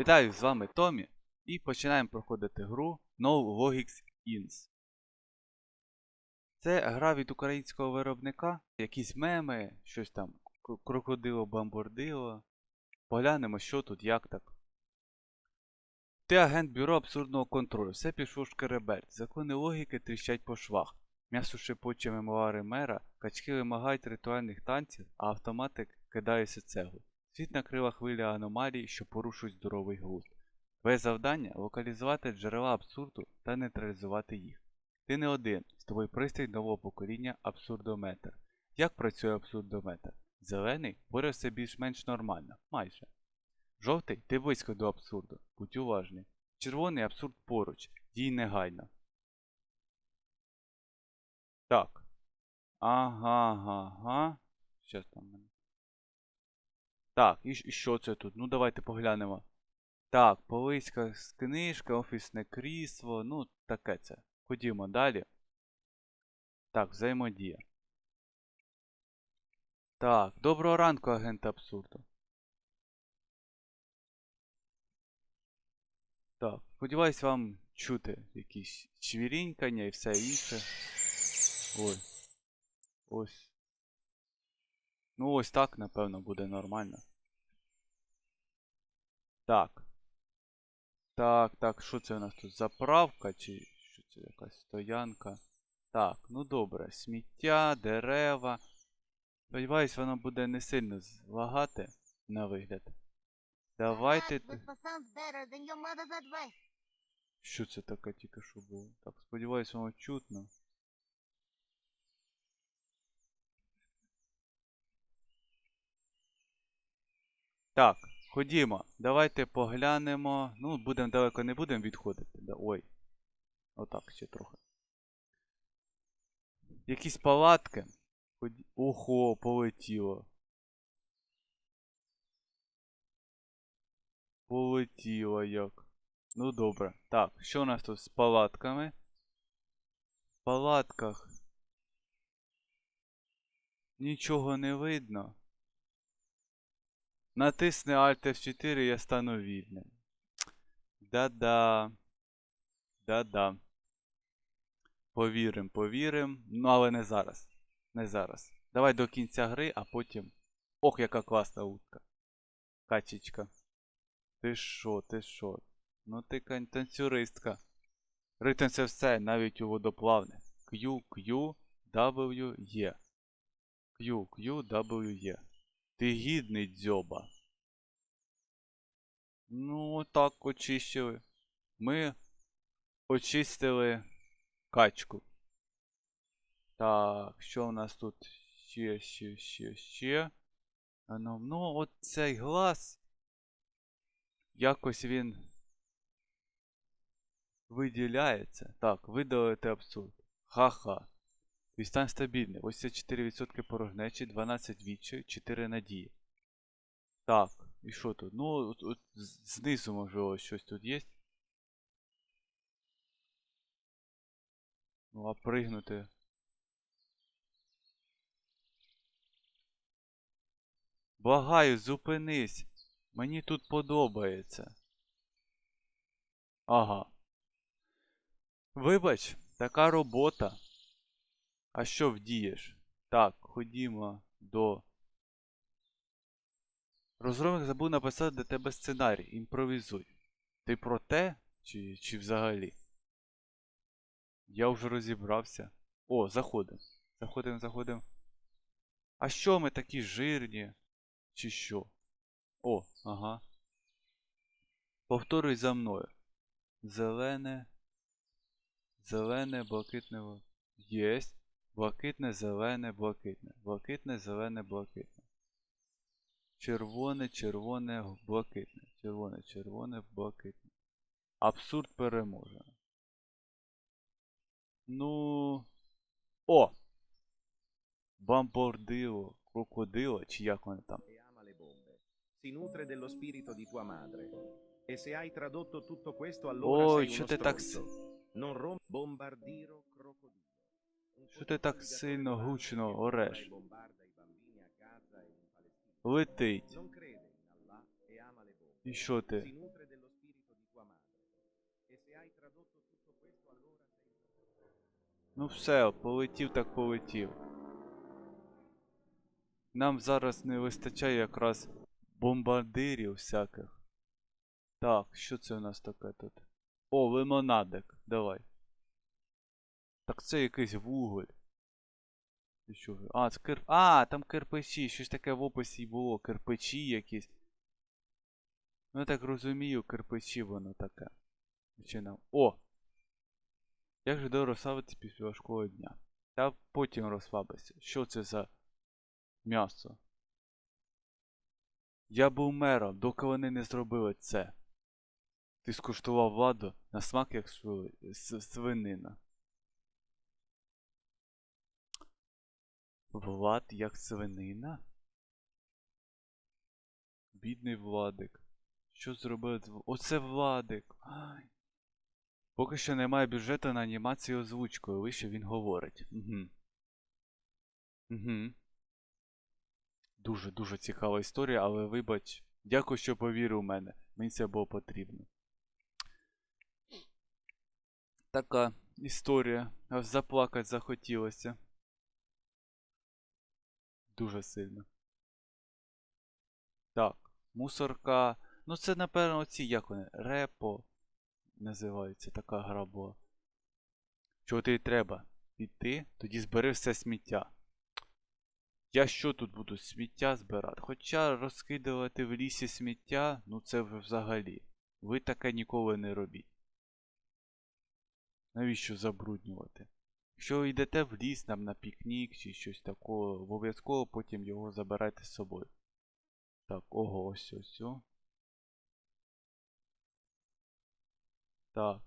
Вітаю, з вами Томі і починаємо проходити гру No Logics Ins. Це гра від українського виробника, якісь меми, щось там крокодило бамбордило. Поглянемо, що тут, як так. Ти агент бюро абсурдного контролю. Все пішло шкереберть. Закони логіки тріщать по швах. М'ясо шипучі мемуари мера, качки вимагають ритуальних танців, а автоматик кидається цеглу. Світ накрила хвиля аномалій, що порушують здоровий глузд. Твоє завдання локалізувати джерела абсурду та нейтралізувати їх. Ти не один, з тобою пристрій нового покоління абсурдометр. Як працює абсурдометр? Зелений борє більш-менш нормально, майже. Жовтий ти близько до абсурду, будь уважний. Червоний абсурд поруч, дій негайно. Так. Ага, ага. Щас там мене. Так, і, що це тут? Ну давайте поглянемо. Так, полиська книжка, офісне крісло, ну таке це. Ходімо далі. Так, взаємодія. Так, доброго ранку, агент абсурду. Так, сподіваюсь вам чути якісь чвірінькання і все інше. Ой. Ось. Ну ось так, напевно, буде нормально. Так. Так, так, що це у нас тут? Заправка чи що це якась стоянка? Так, ну добре. Сміття, дерева. Сподіваюсь, воно буде не сильно злагати на вигляд. Давайте. Що це таке тільки що було? Так, сподіваюсь, воно чутно. Так, ходімо. Давайте поглянемо. Ну, будемо далеко не будемо відходити. Ой. Отак ще трохи. Якісь палатки. Ході... Полетіло. Полетіло як. Ну добре. Так, що у нас тут з палатками? В палатках. Нічого не видно. Натисни Alt F4, я стану вільним. Да-да. Да-да. Повірим, повірим. Ну, але не зараз. Не зараз. Давай до кінця гри, а потім. Ох, яка класна утка. Качечка. Ти шо, ти шо? Ну ти танцюристка. Ритм все, навіть у водоплавне. Q, Q, W, E. Q, Q, W, E. Ти гідний дзьоба. Ну, так очищили. Ми очистили качку. Так, що у нас тут ще, ще, ще, ще. Ну, ну, от цей глаз. Якось він виділяється. Так, видалити абсурд. Ха-ха. Твій стан стабільний. Ось це 4% порожнечі, 12 відчаю, 4 надії. Так, і що тут? Ну, от, от знизу, можливо, щось тут є. Ну, а пригнути. Благаю, зупинись. Мені тут подобається. Ага. Вибач, така робота. А що вдієш? Так, ходімо до. Розробник забув написати для тебе сценарій. Імпровізуй. Ти про те? Чи, чи взагалі? Я вже розібрався. О, заходимо. Заходимо, заходимо. А що ми такі жирні? Чи що? О, ага. Повторюй за мною. Зелене. Зелене, блакитне. Єсть. Блакитне, зелене, блакитне. Блакитне, зелене, блакитне. Червоне, червоне, блакитне. Червоне, червоне, блакитне. Абсурд переможено. Ну. О! Бамбордило, крокодило, чи як вони там? Si nutre dello spirito di tua madre. E se hai tradotto tutto questo allora Ой, sei що uno stronzo. Non rom bombardiro crocodilo. Що ти так сильно гучно ореш? Летить. І що ти? Ну все, полетів так полетів. Нам зараз не вистачає якраз бомбардирів всяких. Так, що це у нас таке тут? О, лимонадик, давай. Так це якийсь вуголь. Ти що? А, це кир... А, там кирпичі, щось таке в описі було. Кирпичі якісь. Ну я так розумію, кирпичі воно таке. Чи нам. О! Як же до розслабитися після важкого дня? Та потім розслабися. Що це за м'ясо? Я був мером, доки вони не зробили це. Ти скуштував владу на смак як свинина. Влад як свинина? Бідний Владик. Що зробив? Оце Владик. Ай. Поки що немає бюджету на анімацію озвучкою, лише він говорить. Угу. Угу. Дуже дуже цікава історія, але вибач. Дякую, що повірив у мене. Мені це було потрібно. Така історія. Аж заплакати захотілося. Дуже сильно. Так, мусорка. Ну це, напевно, ці, як вони? Репо. Називається така гра була. Чого тобі треба? Піти, тоді збери все сміття. Я що тут буду сміття збирати? Хоча розкидувати в лісі сміття, ну це взагалі. Ви таке ніколи не робіть. Навіщо забруднювати? Якщо ви йдете в ліс там на пікнік чи щось такого, обов'язково потім його забирайте з собою. Так, ого, ось ось. ось. Так.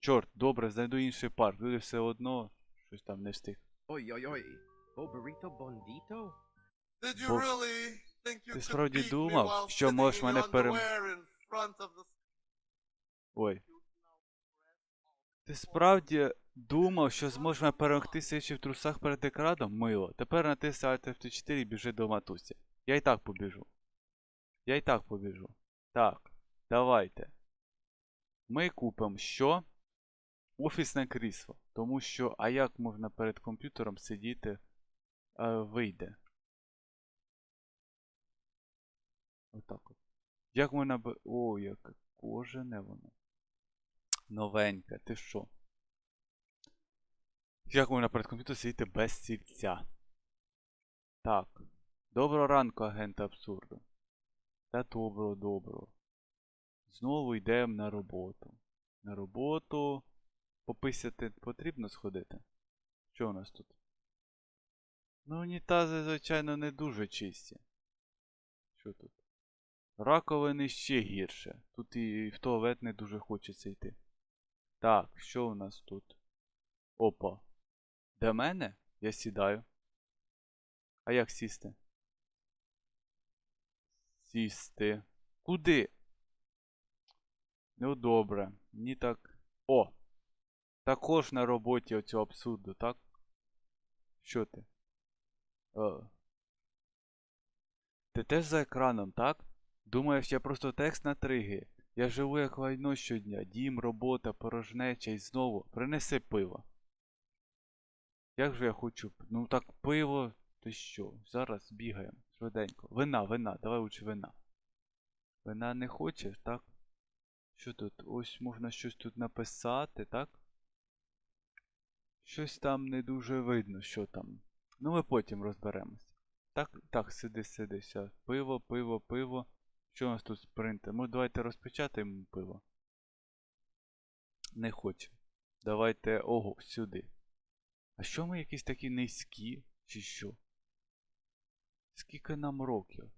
Чорт, добре, знайду інший парк. Люди все одно щось там не встиг. Oi, oi, oi. Burrito bondito? Did you Бо- really think you Ти справді думав, що можеш мене перем- Ой. Ти справді думав, що зможеш мене перемогти сидячи в трусах перед екраном? Мило. Тепер натисни Alt F4 і біжи до матусі. Я і так побіжу. Я і так побіжу. Так, давайте. Ми купимо що? Офісне крісло. Тому що, а як можна перед комп'ютером сидіти е, вийде? Отак от. Як можна б. О, яке кожане воно. Новеньке, ти що? Як можна перед комп'ютером сидіти без стільця? Так. Доброго ранку, агент абсурду. Та доброго, доброго. Знову йдемо на роботу. На роботу. Пописати потрібно сходити? Що у нас тут? Ну, унітази, звичайно, не дуже чисті. Що тут? Раковини ще гірше. Тут і в туалет не дуже хочеться йти. Так, що у нас тут? Опа. До мене? Я сідаю. А як сісти? Сісти. Куди? Ну добре. Мені так. О! Також на роботі оцього абсурду, так? Що ти? Е. Ти теж за екраном, так? Думаєш, я просто текст на триги. Я живу як лайно щодня. Дім, робота, порожнеча і знову. Принеси пиво. Як же я хочу. Ну так пиво. Ти що? Зараз бігаємо. Швиденько. Вина, вина, давай лучше вина. Вина не хочеш, так? Що тут? Ось можна щось тут написати, так? Щось там не дуже видно, що там. Ну ми потім розберемось. Так, так, сиди, сиди, все. Пиво, пиво, пиво. Що у нас тут принтер? Може давайте розпечатаємо пиво. Не хочу. Давайте. Ого, сюди. А що ми якісь такі низькі? Чи що? Скільки нам років?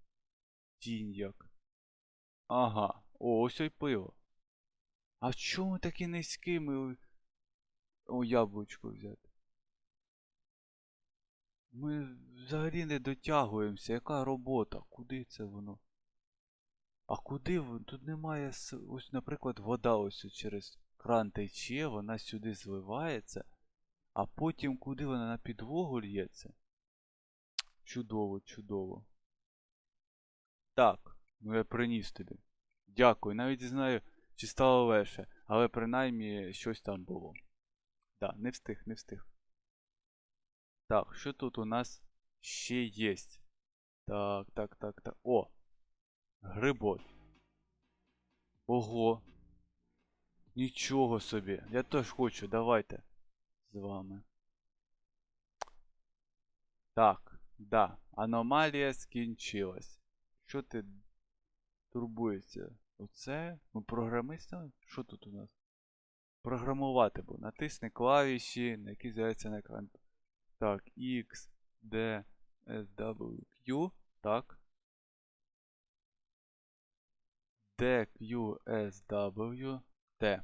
Тінь як. Ага. О, ось й пиво. А чому такі низькі? Ми... О, яблучко взяти. Ми взагалі не дотягуємося. Яка робота? Куди це воно? А куди воно? Тут немає. Ось, наприклад, вода ось через кран тече, вона сюди зливається. А потім куди вона на підлогу лється? Чудово, чудово. Так, ну я приніс тобі. Дякую. Навіть не знаю, чи стало легше, але принаймні щось там було. Да, не встиг, не встиг. Так, що тут у нас ще є? Так, так, так, так. О! Грибот. Ого. Нічого собі. Я теж хочу, давайте. З вами. Так, да. Аномалія скінчилась. Що ти турбуєшся? Оце? Ми програмисти? Що тут у нас? Програмувати бо. Натисни клавіші, на які з'являються на екран. Так, X, D, S, W, Q. Так. D, Q, S, W, T.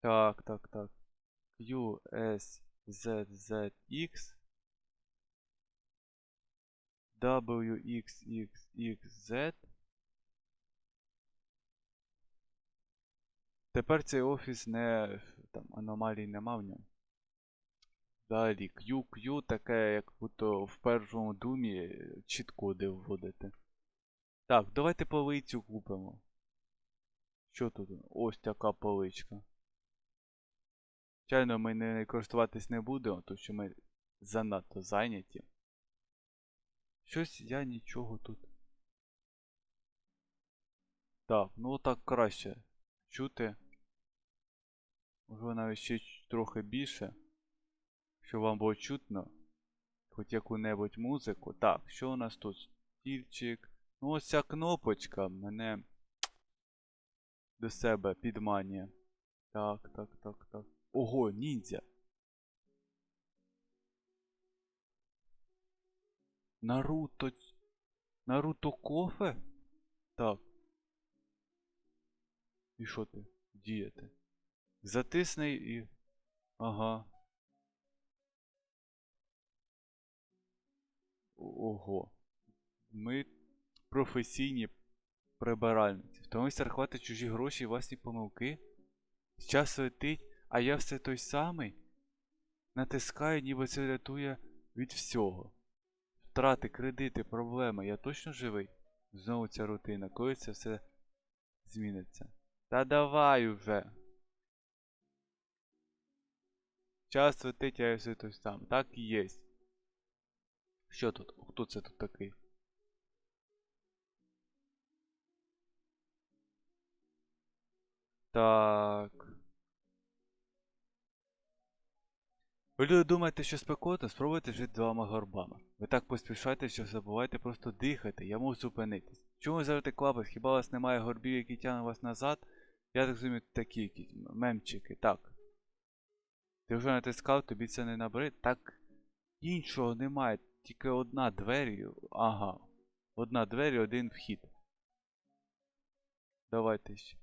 Так, так, так. Q, S, Z, Z, X. W, X, X, X, Z. Тепер цей офіс не. Там аномалій нема в ньому. Далі Q, Q таке, як будто в першому думі чіткоди вводити. Так, давайте полицю купимо. Що тут? Ось така поличка. Звичайно, ми не користуватись не будемо, тому що ми занадто зайняті. Щось я нічого тут. Так, ну так краще чути. Можливо, навіть ще трохи більше. Щоб вам було чутно. Хоч яку-небудь музику. Так, що у нас тут? Стільчик. Ну ось ця кнопочка мене до себе підманює. Так, так, так, так. Ого, ніндзя. Наруто. Наруто кофе? Так. І що ти? Діяти? Затисни і. Ага. Ого. Ми професійні прибиральниці. Втомився рахувати чужі гроші і власні помилки. Час летить, а я все той самий. Натискаю, ніби це рятує від всього. Втрати, кредити, проблеми. Я точно живий? Знову ця рутина. Коли це все зміниться? Та давай уже. Час летить, а я все той сам. Так і є. Що тут? Хто це тут такий? Так. Ви люди думаєте, що спекотно? Спробуйте жити двома горбами. Ви так поспішаєте, що забуваєте просто дихати, я можу зупинитись. Чому ви завжди клапать? Хіба у вас немає горбів, які тягнуть вас назад? Я так розумію, такі якісь мемчики, так. Ти вже натискав, тобі це не набрид? Так іншого немає, тільки одна двері. Ага. Одна двері, один вхід. Давайте ще.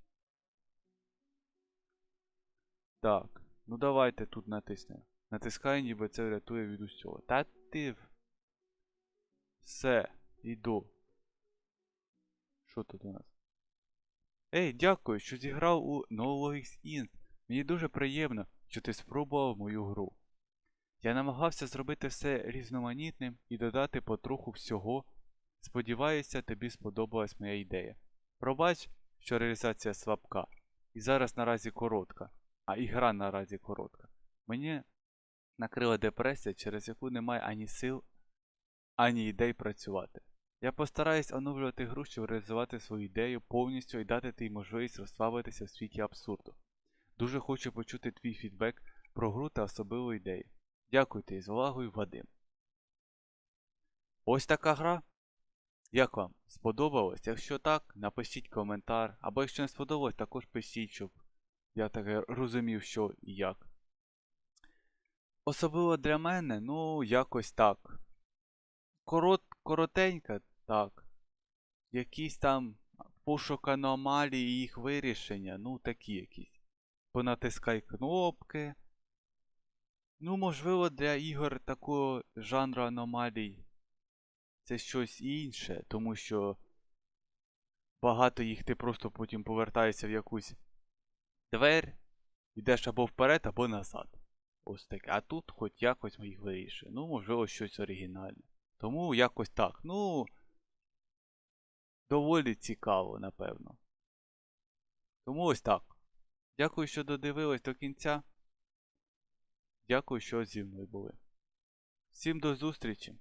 Так. Ну давайте тут натиснемо. Натискай, ніби це врятує від усього. Та ти. Все, йду. Що тут у нас? Ей, дякую, що зіграв у Nologics Inc. Мені дуже приємно, що ти спробував мою гру. Я намагався зробити все різноманітним і додати потроху всього. Сподіваюся, тобі сподобалась моя ідея. Пробач, що реалізація слабка, і зараз наразі коротка, а і наразі коротка. Мені накрила депресія, через яку немає ані сил, ані ідей працювати. Я постараюсь оновлювати гру, щоб реалізувати свою ідею повністю і дати тобі можливість розслабитися в світі абсурду. Дуже хочу почути твій фідбек про гру та особливу ідею. Дякую тобі з увагою, Вадим. Ось така гра. Як вам? Сподобалось? Якщо так, напишіть коментар. Або якщо не сподобалось, також пишіть, щоб я так розумів, що і як. Особливо для мене, ну, якось так. Корот, коротенька, так. Якісь там пошук аномалій і їх вирішення, ну такі якісь. Понатискай кнопки. Ну, можливо, для ігор такого жанру аномалій це щось інше, тому що багато їх ти просто потім повертаєшся в якусь двер, йдеш або вперед, або назад. Ось. А тут хоч якось їх вирішує. Ну, можливо, щось оригінальне. Тому якось так. Ну. Доволі цікаво, напевно. Тому ось так. Дякую, що додивились до кінця. Дякую, що зі мною були. Всім до зустрічі!